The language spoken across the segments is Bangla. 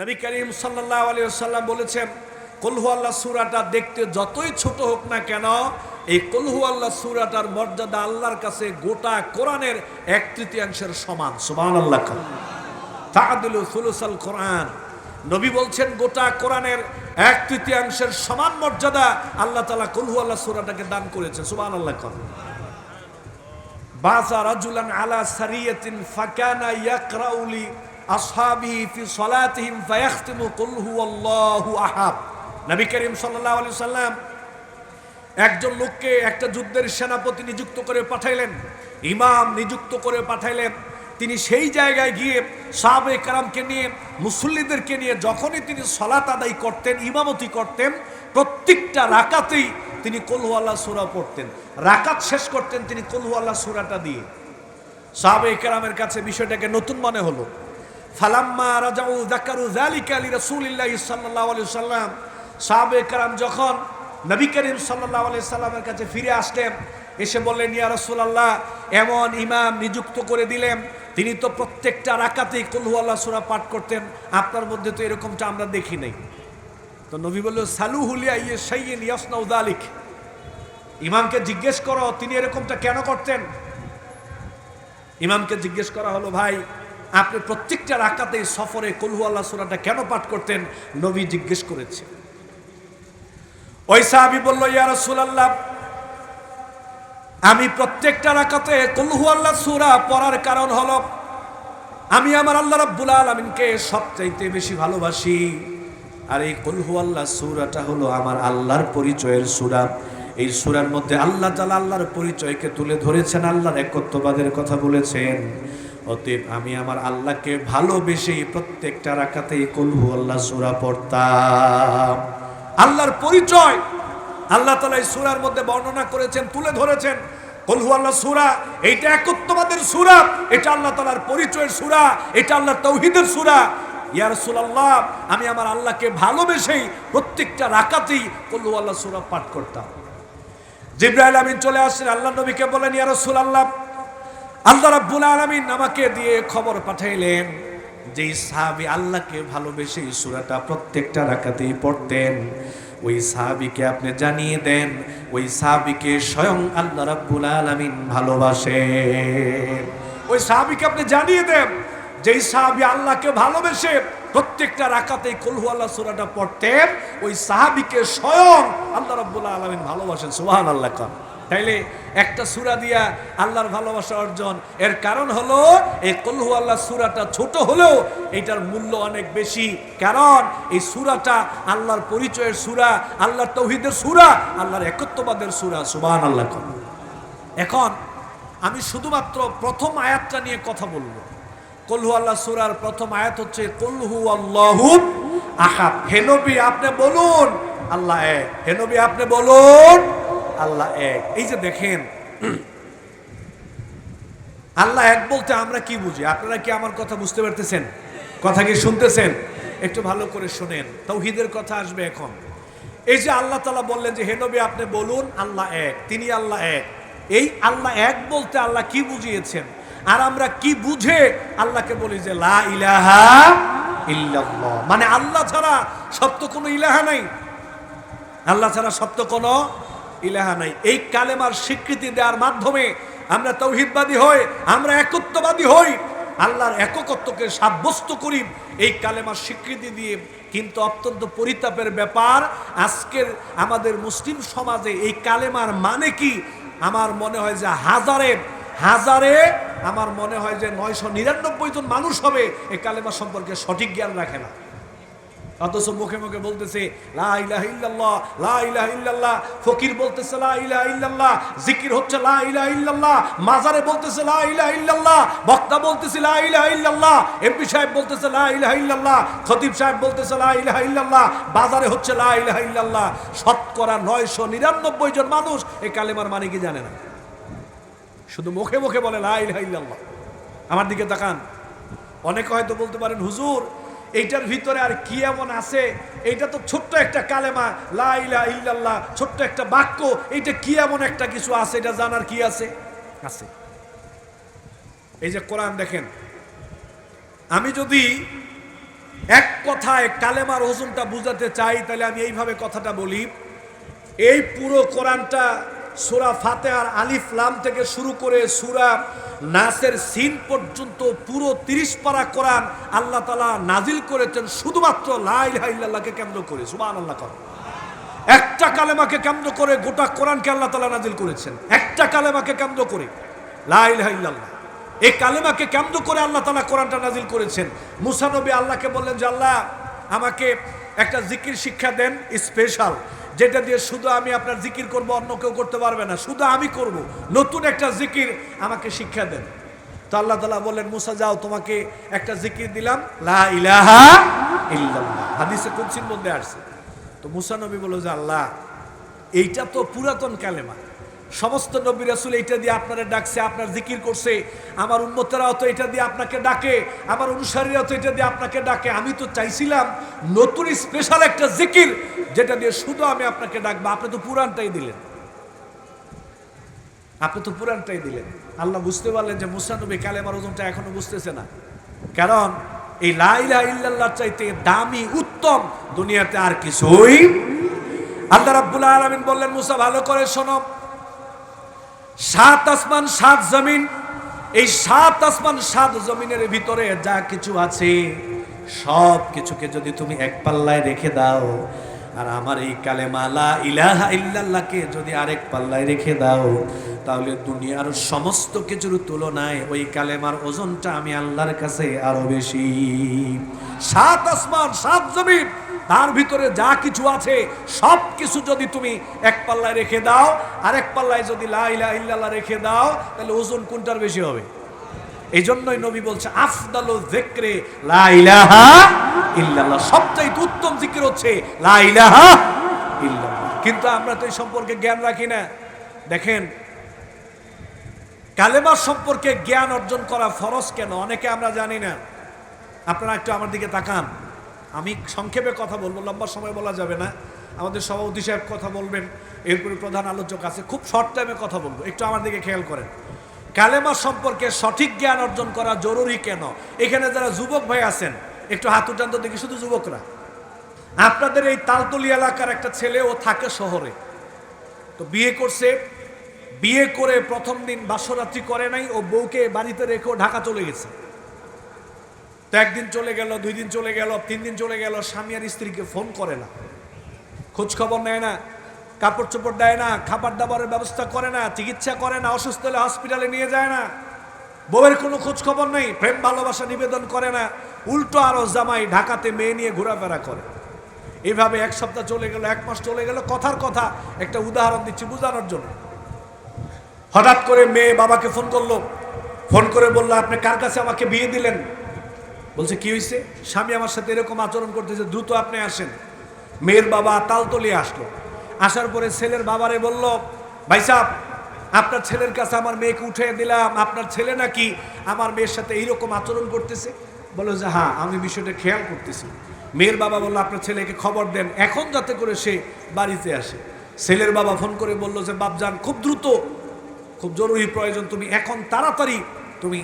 নবী করিম সাল্লাহ আলিয়াল্লাম বলেছেন কলহু আল্লাহ সুরাটা দেখতে যতই ছোট হোক না কেন, এই কলহু আল্লাহ সুরাটার মর্যাদা আল্লাহর কাছে গোটা কোরআনের এক তৃতীয়াংশের সমান। সুবান আল্লাহ তাহাদুল সুলুসাল কোরআন। নবী বলছেন, গোটা কোরআনের এক তৃতীয়াংশের সমান মর্যাদা আল্লাহ তালা কলহু আল্লাহ সুরাটাকে দান করেছে সুবান আল্লাহ বাজা রাজুলান আলা সারিয়াতিন ফাকানা ইয়াকরাউলি সাল্লাম একজন লোককে একটা যুদ্ধের সেনাপতি নিযুক্ত করে পাঠাইলেন, ইমাম নিযুক্ত করে পাঠাইলেন। তিনি সেই জায়গায় গিয়ে সাহাবে কারামকে নিয়ে, মুসল্লিদেরকে নিয়ে যখনই তিনি সলাত আদায় করতেন, ইমামতি করতেন, প্রত্যেকটা রাকাতেই তিনি কলহু আল্লাহ সুরা পড়তেন। রাকাত শেষ করতেন তিনি কলহু আল্লাহ সুরাটা দিয়ে। সাহাবে কেরামের কাছে বিষয়টাকে নতুন মনে হলো। ফালাম্মা রাজাউ জাকারু জালিকা আলী রাসূলিল্লাহ সাল্লাল্লাহু আলাইহি সাল্লাম সাহাবে কেরাম যখন নবী করিম সাল্লাল্লাহু আলাইহি সাল্লামের কাছে ফিরে আসলেন, এসে বললেন, ইয়া রাসূলুল্লাহ, এমন ইমাম নিযুক্ত করে দিলেন। তিনি তো প্রত্যেকটা রাকাতেই কলহু আল্লাহ সূরা পাঠ করতেন। আপনার মধ্যে তো এরকমটা আমরা দেখি নাই। তো নবী বলল সালু হুলিয়া ইয়ে সাইয়েন ইয়াসনাউ দালিক ইমামকে জিজ্ঞেস করো, তিনি এরকমটা কেন করতেন? ইমামকে জিজ্ঞেস করা হলো, ভাই আপনি প্রত্যেকটা রাকাতে সফরে কলহু আল্লাহ সুরাটা কেন পাঠ করতেন? নবী জিজ্ঞেস করেছে ওই সাহাবি বলল, ইয়া রাসূলুল্লাহ, আমি প্রত্যেকটা রাকাতে কলহু আল্লাহ সুরা পড়ার কারণ হলো, আমি আমার আল্লাহ রাব্বুল আলামিনকে সবচাইতে বেশি ভালোবাসি। আর এই কলহু আল্লাহ সুরাটা হলো আমার আল্লাহর পরিচয়ের সুরা। এই সুরার মধ্যে আল্লাহ তালা আল্লাহর পরিচয়কে তুলে ধরেছেন, আল্লাহর একত্ববাদের কথা বলেছেন। অতএব আমি আমার আল্লাহকে ভালোবেসেই প্রত্যেকটা রাখাতেই কলহু আল্লাহ সুরা পড়তাম। আল্লাহর পরিচয় আল্লাহ তালা এই সুরার মধ্যে বর্ণনা করেছেন, তুলে ধরেছেন। কলহু আল্লাহ সুরা, এইটা একত্ববাদের সুরা, এটা আল্লাহ তালার পরিচয়ের সুরা, এটা আল্লাহ তৌহিদের সুরা। ইয়া রাসূলুল্লাহ, আমি আমার আল্লাহকে ভালোবেসেই প্রত্যেকটা রাকাতেই কল্লু আল্লাহ সুরা পাঠ করতাম। জিব্রাইল আমিন চলে আসছেন আল্লাহ নবীকে বলেন, ইয়া রাসূলুল্লাহ আল্লাহ রাব্বুল আলামিন আমাকে দিয়ে খবর পাঠাইলেন যে সাহাবী আল্লাহকে ভালোবেসে এই সূরাটা প্রত্যেকটা রাকাতেই পড়তেন। ওই সাহাবীকে আপনি জানিয়ে দেন, ওই সাহাবীকে স্বয়ং আল্লাহ রাব্বুল আলামিন ভালোবাসেন। ওই সাহাবীকে আপনি জানিয়ে দেন যেই সাহাবি আল্লাহকে ভালোবেসে প্রত্যেকটা রাকাতে কলহু আল্লাহ সুরাটা পড়তেন। ওই সাহাবিকে স্বয়ং আল্লাহ রাব্বুল আলামিন ভালোবাসেন। সুবহান আল্লাহ তাইলে একটা সুরা দিয়া আল্লাহর ভালোবাসা অর্জন। এর কারণ হলো, এই কলহু আল্লাহ সুরাটা ছোট হলেও এটার মূল্য অনেক বেশি। কারণ এই সুরাটা আল্লাহর পরিচয়ের সুরা, আল্লাহর তৌহিদের সুরা, আল্লাহর একত্ববাদের সুরা সুবহান আল্লাহ খান এখন আমি শুধুমাত্র প্রথম আয়াতটা নিয়ে কথা বলব। কলহু আল্লাহ সুরার প্রথম আয়াত হচ্ছে কলহু আল্লাহু আহাদ। হেনবি আপনি বলুন, আল্লাহ হেনবি আপনি বলুন আল্লাহ এক। এই যে দেখেন, আল্লাহ এক বলতে আমরা কি বুঝি? আপনারা কি আমার কথা বুঝতে পারতেছেন? কথা কি শুনতেছেন? একটু ভালো করে শোনেন। তৌহিদের কথা আসবে এখন। এই যে আল্লাহ তালা বললেন যে হেনবি আপনি বলুন, আল্লাহ এক, তিনি আল্লাহ এক। এই আল্লাহ এক বলতে আল্লাহ কি বুঝিয়েছেন? আর আমরা কি বুঝে আল্লাহকে বলি যে, লা ইলাহা ইল্লাল্লাহ মানে আল্লাহ ছাড়া সত্য কোনো ইলাহা নাই। আল্লাহ ছাড়া সত্য কোনো ইলাহা নাই। এই কালেমার স্বীকৃতি দেওয়ার মাধ্যমে আমরা তৌহিদবাদী হই, আমরা একত্ববাদী হই, আল্লাহর এককত্বকে সাব্যস্ত করি। এই কালেমার স্বীকৃতি দিয়ে কিন্তু অত্যন্ত পরিতাপের ব্যাপার। আজকের আমাদের মুসলিম সমাজে এই কালেমার মানে কি? আমার মনে হয় যে হাজারে হাজারে আমার মনে হয় যে নয়শো নিরানব্বই জন মানুষ হবে এই কালেমা সম্পর্কে সঠিক জ্ঞান রাখে না। অথচ মুখে মুখে বলতেছে, লা ইলাহা ইল্লাল্লাহ, লা ইলাহা ফকির বলতেছে জিকির হচ্ছে মাজারে বলতেছে বক্তা বলতেছে এমপি সাহেব বলতেছে খতিব সাহেব বলতেছে বাজারে হচ্ছে শতকরা নয়শো নিরানব্বই জন মানুষ এই কালেমার মানে কি জানে না। শুধু মুখে মুখে বলে, লা ইলাহা আমার দিকে তাকান। অনেকে হয়তো বলতে পারেন, হুজুর এইটার ভিতরে আর কি এমন আছে? এইটা তো ছোট্ট একটা কালেমা, লা ইলাহা ইল্লাল্লাহ, ছোট্ট একটা বাক্য, এইটা কি এমন একটা কিছু আছে? এটা জানার কি আছে? আছে। এই যে কোরআন দেখেন, আমি যদি এক কথায় কালেমার ওজনটা বুঝাতে চাই, তাহলে আমি এইভাবে কথাটা বলি, এই পুরো কোরআনটা সুরা ফাতেহার আলিফ লাম থেকে শুরু করে সুরা নাসের সিন পর্যন্ত পুরো তিরিশ পারা কোরআন আল্লাহ তালা নাজিল করেছেন শুধুমাত্র লাই ইল্লাল্লাহকে কেন্দ্র করে সুবাহ আল্লাহ কর। একটা কালেমাকে কেন্দ্র করে গোটা কোরআনকে আল্লাহ তালা নাজিল করেছেন। একটা কালেমাকে কেন্দ্র করে লাই ইল্লাল্লাহ। এই কালেমাকে কেন্দ্র করে আল্লাহ তালা কোরআনটা নাজিল করেছেন। মুসানবী আল্লাহকে বললেন যে, আল্লাহ আমাকে একটা জিকির শিক্ষা দেন, স্পেশাল। যেটা দিয়ে শুধু আমি আপনার জিকির করব, অন্য কেউ করতে পারবে না। শুধু আমি করব। নতুন একটা জিকির আমাকে শিক্ষা দেন। তো আল্লাহ তালা বললেন, মুসা, যাও, তোমাকে একটা জিকির দিলাম। লা হাদিসে কুচির মধ্যে আসছে? তো মুসা নবী বলল যে, আল্লাহ, এইটা তো পুরাতন কালেমা। সমস্ত নবী রাসুল এইটা দিয়ে আপনারা ডাকছে, আপনার জিকির করছে, আমার উন্মতেরাও তো এটা দিয়ে আপনাকে ডাকে, আমার অনুসারীরাও তো এটা দিয়ে আপনাকে ডাকে। আমি তো চাইছিলাম নতুন স্পেশাল একটা জিকির যেটা দিয়ে শুধু আমি আপনাকে ডাকবো। আপনি তো পুরানটাই দিলেন। আপনি তো পুরাণটাই দিলেন। আল্লাহ বুঝতে পারলেন যে মুসানবী কালেমার ওজনটা এখনও বুঝতেছে না। কারণ এই লাইলা ইল্লাল্লাহ চাইতে দামি, উত্তম দুনিয়াতে আর কিছুই আল্লাহ রাব্বুল আলামিন বললেন, মুসা, ভালো করে শোনো। সাত আসমান, সাত জমিন। এই সাত আসমান, সাত জমিনের ভিতরে যা কিছু আছে, সব কিছুকে যদি তুমি এক পাল্লায় রেখে দাও, আর আমার এই কালেমালা ইলাহা ইল্লাল্লাহকে যদি আরেক পাল্লায় রেখে দাও তাহলে দুনিয়ার সমস্ত কিছুর তুলনায় ওই কালেমার ওজনটা আমি আল্লাহর কাছে আরও বেশি। সাত আসমান, সাত জমিন, তার ভিতরে যা কিছু আছে, সব কিছু যদি তুমি এক পাল্লায় রেখে দাও, আর এক পাল্লায় যদি লাইলা ইল্লাল্লাহ রেখে দাও, তাহলে ওজন কোনটার বেশি হবে? এই জন্যই নবী বলছে, আফদালু যিকরে লা ইল্লাল্লাহ। সবচাইতে উত্তম জিকির হচ্ছে লা ইল্লাল্লাহ। কিন্তু আমরা তো এই সম্পর্কে জ্ঞান রাখি না। দেখেন কালেমার সম্পর্কে জ্ঞান অর্জন করা ফরজ কেন? অনেকে আমরা জানি না। আপনারা একটু আমার দিকে তাকান। আমি সংক্ষেপে কথা বলব, লম্বা সময় বলা যাবে না। আমাদের সভাপতি সাহেব কথা বলবেন, এরপরে প্রধান আলোচক আছে, খুব শর্ট টাইমে কথা বলব। একটু আমার দিকে খেয়াল করেন। কালেমা সম্পর্কে সঠিক জ্ঞান অর্জন করা জরুরি কেন? এখানে যারা যুবক ভাই আছেন, একটু হাত উঠান তো দেখি, শুধু যুবকরা। আপনাদের এই তালতলি এলাকার একটা ছেলে ও থাকে শহরে। তো বিয়ে করছে বিয়ে করে প্রথম দিন বাসরাত্রি করে নাই ও বউকে বাড়িতে রেখেও ঢাকা চলে গেছে। তো একদিন চলে গেল, দুই দিন চলে গেল, তিন দিন চলে গেল, স্বামী আর স্ত্রীকে ফোন করে না। খোঁজ খবর নেয় না, কাপড় চোপড় দেয় না, খাবার দাবারের ব্যবস্থা করে না, চিকিৎসা করে না, অসুস্থ হলে হসপিটালে নিয়ে যায় না। বউয়ের কোনো খোঁজ খবর নেই, প্রেম, ভালোবাসা নিবেদন করে না, উল্টো আরও জামাই ঢাকাতে মেয়ে নিয়ে ঘোরাফেরা করে। এভাবে এক সপ্তাহ চলে গেল, এক মাস চলে গেল, কথার কথা, একটা উদাহরণ দিচ্ছি বোঝানোর জন্য। হঠাৎ করে মেয়ে বাবাকে ফোন করল। ফোন করে বলল, আপনি কার কাছে আমাকে বিয়ে দিলেন? বলছে, কি হয়েছে স্বামী আমার সাথে এরকম আচরণ করতেছে, দ্রুত আপনি আসেন। মেয়ের বাবা তালতলি আসলো। আসার পরে ছেলের বাবারে বলল, ভাই সাহ আপনার ছেলের কাছে আমার মেয়েকে উঠে দিলাম। আপনার ছেলে নাকি আমার মেয়ের সাথে এইরকম আচরণ করতেছে? বলো যে হ্যাঁ আমি বিষয়টা খেয়াল করতেছি। মেয়ের বাবা বলল, আপনার ছেলেকে খবর দেন, এখন যাতে করে সে বাড়িতে আসে। ছেলের বাবা ফোন করে বলল যে, বাপজান, খুব দ্রুত খুব জরুরি প্রয়োজন, তুমি এখন তাড়াতাড়ি তুমি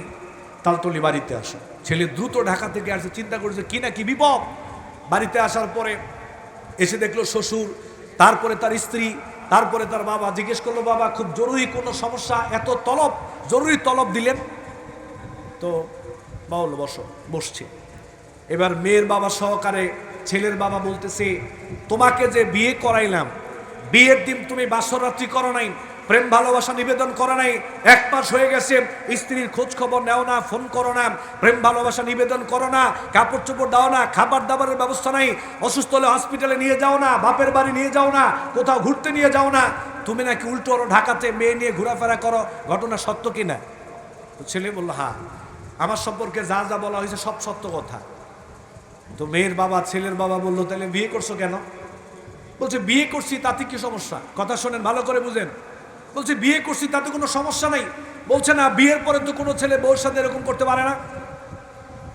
তালতলি বাড়িতে আসো। ছেলে দ্রুত ঢাকা থেকে আসে চিন্তা করেছে, কি না কি বিপদ? বাড়িতে আসার পরে এসে দেখল শ্বশুর, তারপরে তার স্ত্রী, তারপরে তার বাবা। জিজ্ঞেস করল, বাবা, খুব জরুরি কোনো সমস্যা? এত তলব, জরুরি তলব দিলেন? তো বাউল বসো, বসছে। এবার মেয়ের বাবা সহকারে ছেলের বাবা বলতেছে, তোমাকে যে বিয়ে করাইলাম, বিয়ের দিন তুমি বাসরাত্রি করো নাই প্রেম, ভালোবাসা নিবেদন করো নাই। এক মাস হয়ে গেছে, স্ত্রীর খোঁজ খবর নেও না, ফোন করো না। প্রেম, ভালোবাসা নিবেদন করো না কাপড় চোপড় দাও না, খাবার দাবারের ব্যবস্থা নাই। অসুস্থ হলে হসপিটালে নিয়ে যাও না, বাপের বাড়ি নিয়ে যাও না, কোথাও ঘুরতে নিয়ে যাও না। তুমি নাকি উল্টো ওরো ঢাকাতে মেয়ে নিয়ে ঘোরাফেরা করো, ঘটনা সত্য কি না ছেলে বলল হ্যাঁ আমার সম্পর্কে যা যা বলা হয়েছে সব সত্য কথা। তো মেয়ের বাবা, ছেলের বাবা বলল, তাহলে বিয়ে করছ কেন? বলছে, বিয়ে করছি, তাতে কি সমস্যা? কথা শোনেন, ভালো করে বুঝেন। বলছে, বিয়ে করছি, তাতে কোনো সমস্যা নাই। বলছে, না, বিয়ের পরে তো কোনো ছেলে বউর সাথে এরকম করতে পারে না।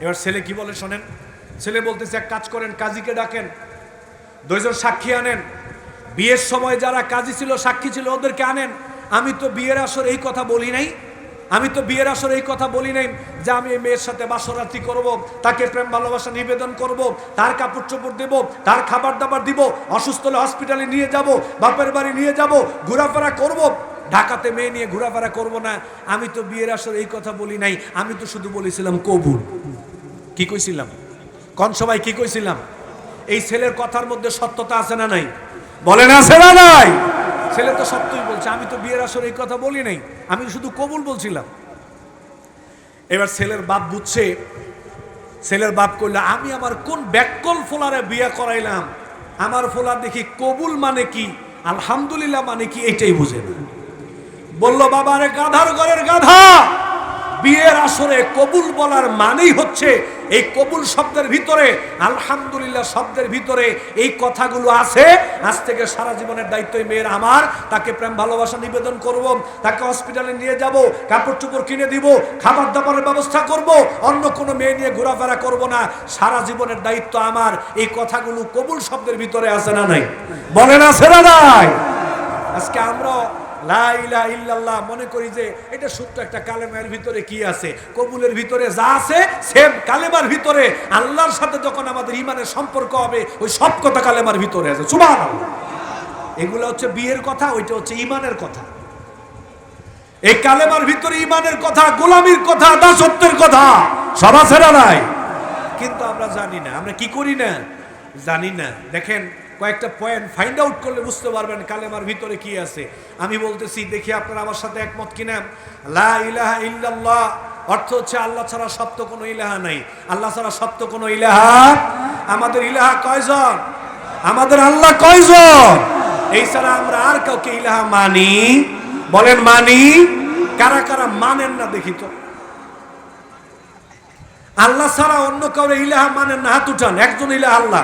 এবার ছেলে কি বলে শোনেন? ছেলে বলতেছে, এক কাজ করেন, কাজীকে ডাকেন, দুইজন সাক্ষী আনেন। বিয়ের সময় যারা কাজী ছিল, সাক্ষী ছিল, ওদেরকে আনেন। আমি তো বিয়ের আসর এই কথা বলি নাই। আমি তো বিয়ের আসরে এই কথা বলি নাই যে আমি এই মেয়ের সাথে বাসরাত্রি করব, তাকে প্রেম, ভালোবাসা নিবেদন করব, তার কাপড় চোপড় দেব, তার খাবার দাবার দিব, অসুস্থ হলে হসপিটালে নিয়ে যাব, বাপের বাড়ি নিয়ে যাব, ঘোরাফেরা করব। ঢাকাতে মেয়ে নিয়ে ঘোরাফেরা করব না। আমি তো বিয়ের আসরে এই কথা বলি নাই। আমি তো শুধু বলেছিলাম, কবুল। কি কইছিলাম? কোন সবাই কি কইছিলাম? এই ছেলের কথার মধ্যে সত্যতা আছে না নাই? বলেন, আছে না নাই? ছেলে তো সত্যই বলছে, আমি তো বিয়ের আসরে এই কথা বলি নাই, আমি শুধু কবুল বলছিলাম। এবার ছেলের বাপ বুঝছে, ছেলের বাপ করলে আমি আমার কোন ব্যাকল ফোলারে বিয়ে করাইলাম? আমার ফোলা দেখি কবুল মানে কি, আলহামদুলিল্লাহ মানে কি, এটাই বুঝে না। বলল, বাবারে, গাধার ঘরের গাধা! বিয়ের আসরে কবুল বলার মানেই হচ্ছে এই কবুল শব্দের ভিতরে, আলহামদুলিল্লাহ শব্দের ভিতরে এই কথাগুলো আছে। আজ থেকে সারা জীবনের দায়িত্ব মেয়ের আমার। তাকে প্রেম, ভালোবাসা নিবেদন করব, তাকে হসপিটালে নিয়ে যাব কাপড় চোপড় কিনে দিব, খাবার দাবারের ব্যবস্থা করব, অন্য কোনো মেয়ে নিয়ে ঘোরাফেরা করব না। সারা জীবনের দায়িত্ব আমার। এই কথাগুলো কবুল শব্দের ভিতরে আছে না নাই? বলেন, আছে না নাই? আজকে আমরা ইল্লাল্লাহ মনে করি যে এটা সত্য একটা কালেমার ভিতরে কি আছে? কবুলের ভিতরে যা আছে সেম কালেমার ভিতরে। আল্লাহর সাথে যখন আমাদের ইমানের সম্পর্ক হবে, ওই সব কথা কালেমার ভিতরে আছে। সুবহানাল্লাহ। এগুলো হচ্ছে বিয়ের কথা, ওইটা হচ্ছে ইমানের কথা। এই কালেমার ভিতরে ইমানের কথা, গোলামির কথা, দাসত্বের কথা, সব আছে নাই? কিন্তু আমরা জানি না। আমরা কি করি না? জানি না। দেখেন কয়েকটা পয়েন্ট ফাইন্ড আউট করলে বুঝতে পারবেন কালেমার ভিতরে কি আছে। আমি বলতেছি, দেখি আপনারা আমার সাথে একমত কিনা। লা ইলাহা ইল্লাল্লাহ অর্থ হচ্ছে আল্লাহ ছাড়া সত্য কোনো ইলাহা নাই। আল্লাহ ছাড়া সত্য কোনো ইলাহা আমাদের ইলাহা কয়জন? আমাদের আল্লাহ কয়জন? এই ছাড়া আমরা আর কাউকে ইলাহা মানি। বলেন মানি? কারা কারা মানেন না দেখি তো। আল্লাহ ছাড়া অন্য কাউরে ইলাহা মানেন না। হাত উঠান, একজন ইলাহা আল্লাহ।